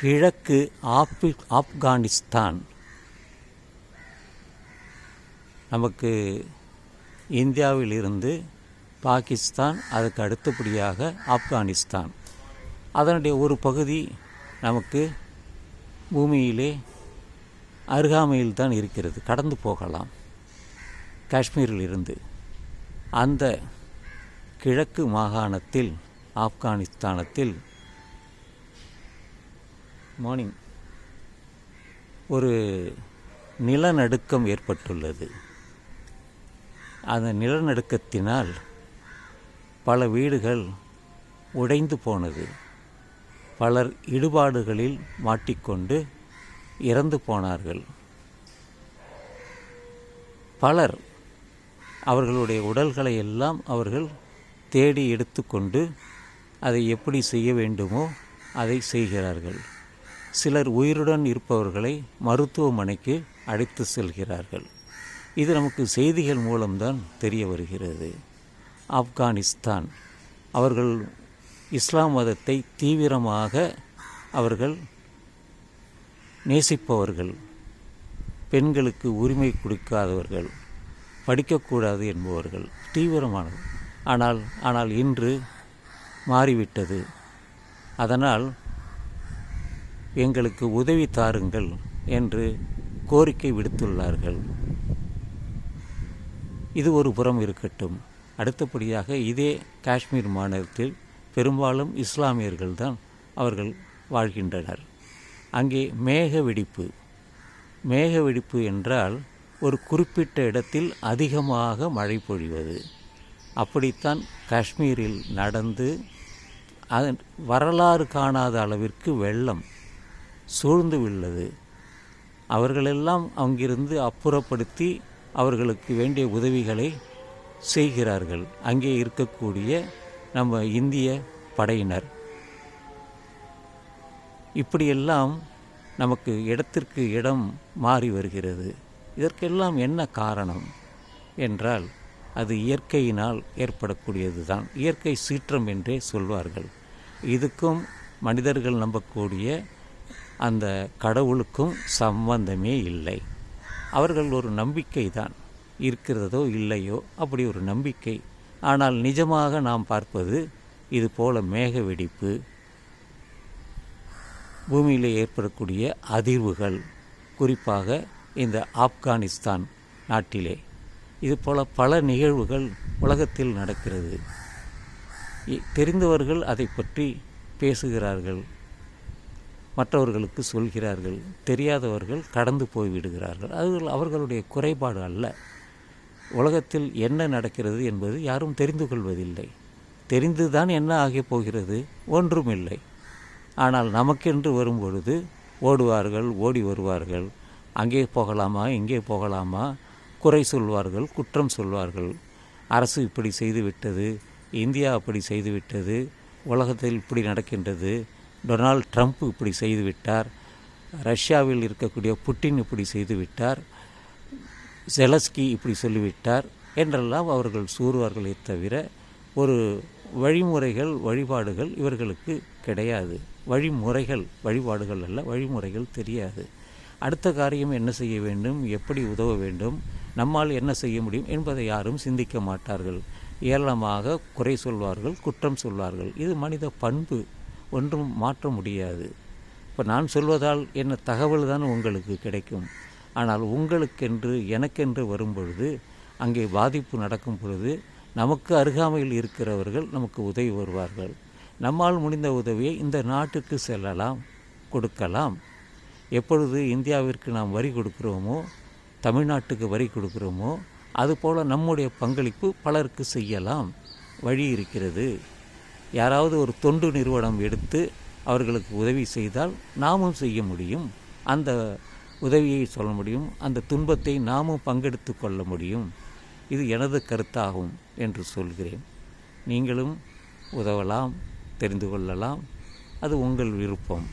கிழக்கு ஆப்ரி ஆப்கானிஸ்தான். நமக்கு இந்தியாவில் இருந்து பாகிஸ்தான் அதுக்கு அடுத்தபடியாக ஆப்கானிஸ்தான். அதனுடைய ஒரு பகுதி நமக்கு பூமியிலே அருகாமையில் தான் இருக்கிறது. கடந்து போகலாம். காஷ்மீரில் இருந்து அந்த கிழக்கு மாகாணத்தில் ஆப்கானிஸ்தானத்தில் மார்னிங் ஒரு நிலநடுக்கம் ஏற்பட்டுள்ளது. அந்த நிலநடுக்கத்தினால் பல வீடுகள் உடைந்து போனது. பலர் இடுபாடுகளில் மாட்டிக்கொண்டு இறந்து போனார்கள். பலர் அவர்களுடைய உடல்களை எல்லாம் அவர்கள் தேடி எடுத்துக்கொண்டு அதை எப்படி செய்ய வேண்டுமோ அதை செய்கிறார்கள். சிலர் உயிருடன் இருப்பவர்களை மருத்துவமனைக்கு அழைத்து செல்கிறார்கள். இது நமக்கு செய்திகள் மூலம்தான் தெரிய வருகிறது. ஆப்கானிஸ்தான். அவர்கள் இஸ்லாம் மதத்தை தீவிரமாக அவர்கள் நேசிப்பவர்கள். பெண்களுக்கு உரிமை கொடுக்காதவர்கள். படிக்கக்கூடாது என்பவர்கள். தீவிரமானது. ஆனால் ஆனால் இன்று மாறிவிட்டது. அதனால் எங்களுக்கு உதவி தாருங்கள் என்று கோரிக்கை விடுத்துள்ளார்கள். இது ஒரு புறம் இருக்கட்டும். அடுத்தபடியாக இதே காஷ்மீர் மாநிலத்தில் பெரும்பாலும் இஸ்லாமியர்கள் தான் அவர்கள் வாழ்கின்றனர். அங்கே மேக வெடிப்பு. மேக வெடிப்பு என்றால் ஒரு குறிப்பிட்ட இடத்தில் அதிகமாக மழை பொழிவது. அப்படித்தான் காஷ்மீரில் நடந்து அதன் வரலாறு காணாத அளவிற்கு வெள்ளம் சூழ்ந்து உள்ளது. அவர்களெல்லாம் அங்கிருந்து அப்புறப்படுத்தி அவர்களுக்கு வேண்டிய உதவிகளை செய்கிறார்கள். அங்கே இருக்கக்கூடிய நம்ம இந்திய படையினர். இப்படியெல்லாம் நமக்கு இடத்திற்கு இடம் மாறி வருகிறது. இதற்கெல்லாம் என்ன காரணம் என்றால் அது இயற்கையினால் ஏற்படக்கூடியது தான் இயற்கை சீற்றம் என்றே சொல்வார்கள். இதுக்கும் மனிதர்கள் நம்பக்கூடிய அந்த கடவுளுக்கும் சம்பந்தமே இல்லை. அவர்கள் ஒரு நம்பிக்கை தான் இருக்கிறதோ இல்லையோ அப்படி ஒரு நம்பிக்கை. ஆனால் நிஜமாக நாம் பார்ப்பது இது போல மேக வெடிப்பு பூமியில் ஏற்படக்கூடிய அதிர்வுகள் குறிப்பாக இந்த ஆப்கானிஸ்தான் நாட்டிலே. இது போல பல நிகழ்வுகள் உலகத்தில் நடக்கிறது. இ- தெரிந்தவர்கள் அதை பற்றி பேசுகிறார்கள். மற்றவர்களுக்கு சொல்கிறார்கள் தெரியாதவர்கள் கடந்து போய்விடுகிறார்கள் அது அவர்களுடைய குறைபாடு அல்ல. உலகத்தில் என்ன நடக்கிறது என்பது யாரும் தெரிந்து கொள்வதில்லை. தெரிந்துதான் என்ன ஆகப் போகிறது ஒன்றுமில்லை. ஆனால் நமக்கென்று வரும்பொழுது ஓடுவார்கள் ஓடி வருவார்கள். அங்கே போகலாமா இங்கே போகலாமா? குறை சொல்வார்கள் குற்றம் சொல்வார்கள். அரசு இப்படி செய்துவிட்டது இந்தியா அப்படி செய்துவிட்டது உலகத்தில் இப்படி நடக்கின்றது டொனால்ட் ட்ரம்ப் இப்படி செய்துவிட்டார் ரஷ்யாவில் இருக்கக்கூடிய புட்டின் இப்படி செய்துவிட்டார் செலஸ்கி இப்படி சொல்லிவிட்டார் என்றெல்லாம் அவர்கள் சூறுவார்களே தவிர ஒரு வழிமுறைகள் வழிபாடுகள் இவர்களுக்கு கிடையாது. வழிமுறைகள் வழிபாடுகள் அல்ல வழிமுறைகள் தெரியாது. அடுத்த காரியம் என்ன செய்ய வேண்டும்? எப்படி உதவ வேண்டும்? நம்மால் என்ன செய்ய முடியும் என்பதை யாரும் சிந்திக்க மாட்டார்கள். ஏளனமாக குறை சொல்வார்கள் குற்றம் சொல்வார்கள். இது மனித பண்பு. ஒன்றும் மாற்ற முடியாது. இப்போ நான் சொல்வதால் என்ன தகவல் தான் உங்களுக்கு கிடைக்கும். ஆனால் உங்களுக்கென்று எனக்கென்று வரும்பொழுது அங்கே பாதிப்பு நடக்கும் பொழுது நமக்கு அருகாமையில் இருக்கிறவர்கள் நமக்கு உதவி வருவார்கள். நம்மால் முடிந்த உதவியை இந்த நாட்டுக்கு செல்லலாம் கொடுக்கலாம். எப்பொழுது இந்தியாவிற்கு நாம் வரி கொடுக்கிறோமோ தமிழ்நாட்டுக்கு வரி கொடுக்கிறோமோ அதுபோல் நம்முடைய பங்களிப்பு பலருக்கு செய்யலாம். வழி இருக்கிறது. யாராவது ஒரு தொண்டு நிறுவனம் எடுத்து அவர்களுக்கு உதவி செய்தால் நாமும் செய்ய முடியும். அந்த உதவியை சொல்ல முடியும். அந்த துன்பத்தை நாமும் பங்கெடுத்து கொள்ள முடியும். இது எனது கருத்தாகும் என்று சொல்கிறேன். நீங்களும் உதவலாம் தெரிந்து கொள்ளலாம். அது உங்கள் விருப்பம்.